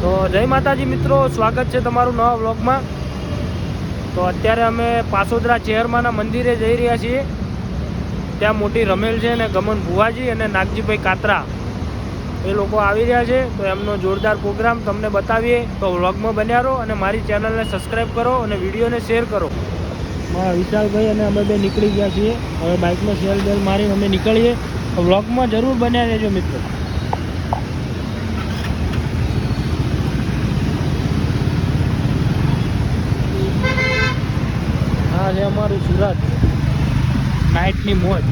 તો જય માતાજી મિત્રો, સ્વાગત છે તમારું નવા વ્લોગમાં. તો અત્યારે અમે પાસોદરા ચેરમાના મંદિરે જઈ રહ્યા છીએ. ત્યાં મોટી રમેલ છે અને ગમન ભુવાજી અને નાગજીભાઈ કાતરા એ લોકો આવી રહ્યા છે. તો એમનો જોરદાર પ્રોગ્રામ તમને બતાવીએ. તો વ્લોગમાં બન્યા રહો અને મારી ચેનલને સબસ્ક્રાઈબ કરો અને વિડીયોને શેર કરો. મારા વિશાલભાઈ અને અમે બે નીકળી ગયા છીએ. હવે બાઇકમાં સેલ બેલ મારી અમે નીકળીએ. વ્લોગમાં જરૂર બન્યા રહેજો મિત્રો. હા છે અમારું સુરત. નાઇટની મોજ.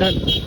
hagdanan.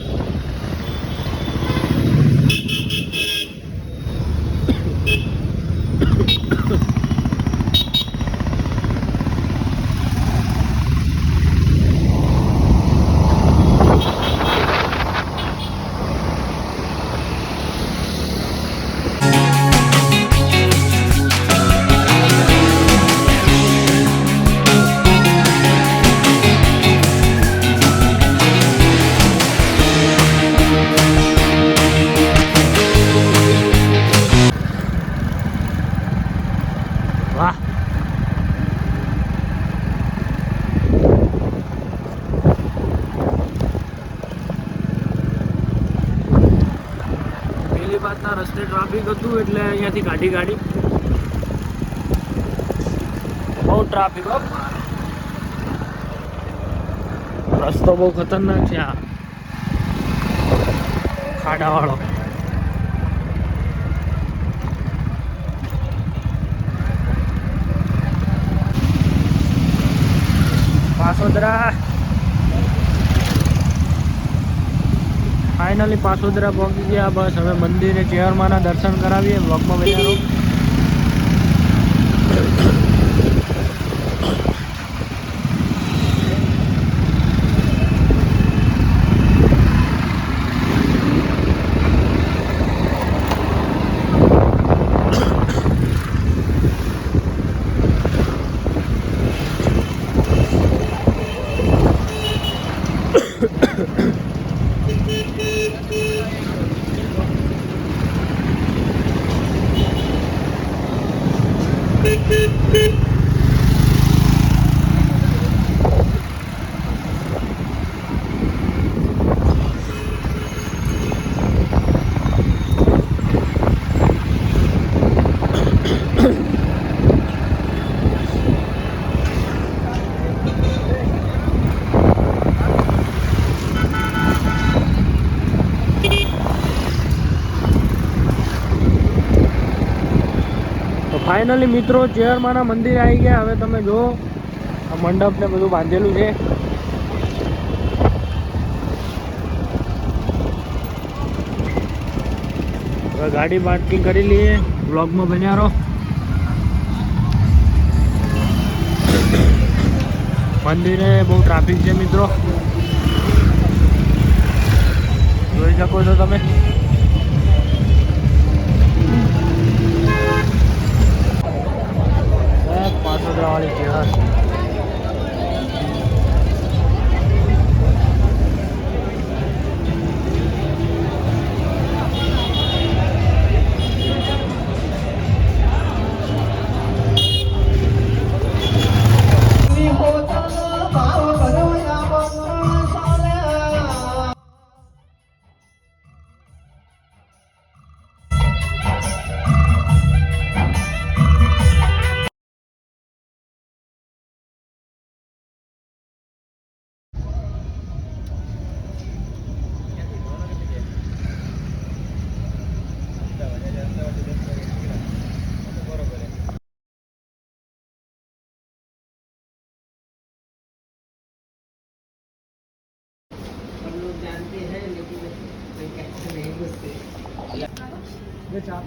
પેલી રસ્તે ટ્રાફિક હતું એટલે અહીંયાથી કાઢી ગાડી. બહુ ટ્રાફિક રસ્તો બહુ ખતરનાક છે આ. ખાડાવાળો. પાસોદરા ફાઇનલી પાસોદરા પહોંચી ગયા. બસ હવે મંદિરે ચેરમાના દર્શન કરાવીએ. બ્લોકમાં બજારો. Beep, beep, beep. ફાઇનલી મિત્રો ચેરમાના મંદિર આવી ગયા. હવે તમે જો આ મંડપ ને બધું બાંધેલું છે. હવે ગાડી પાર્કિંગ કરી લઈએ. બ્લોગમાં બન્યા રહો. મંદિરે બહુ ટ્રાફિક છે મિત્રો. જોઈ શકો છો તમે.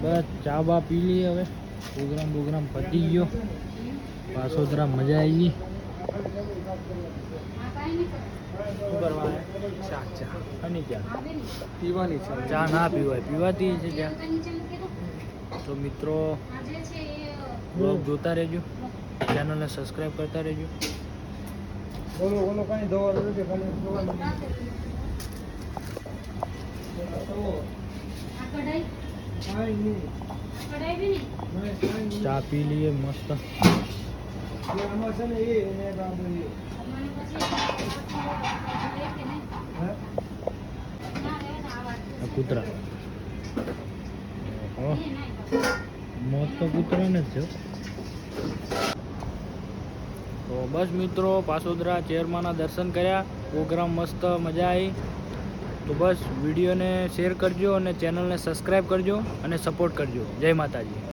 બસ ચા બા પી લઈએ હવે. પ્રોગ્રામ પ્રોગ્રામ પતી ગયો. પાસોદરા મજા આવી ગઈ. ચા ના પીવાય. પીવાતી છે ચા તો મિત્રો, બ્લોગ જોતા રહેજો. ચેનલને સબસ્ક્રાઈબ કરતા રહેજો. બોલો બોલો કાંઈ દવા ચા પી લઈએ મસ્ત. કૂતરા. તો કૂતરાને જ તો બસ મિત્રો, પાસોદરા ચેરમાના દર્શન કર્યા. પ્રોગ્રામ મસ્ત, મજા આવી તો બસ વિડીયોને શેર કરજો અને ચેનલને સબસ્ક્રાઈબ કરજો અને સપોર્ટ કરજો. જય માતાજી.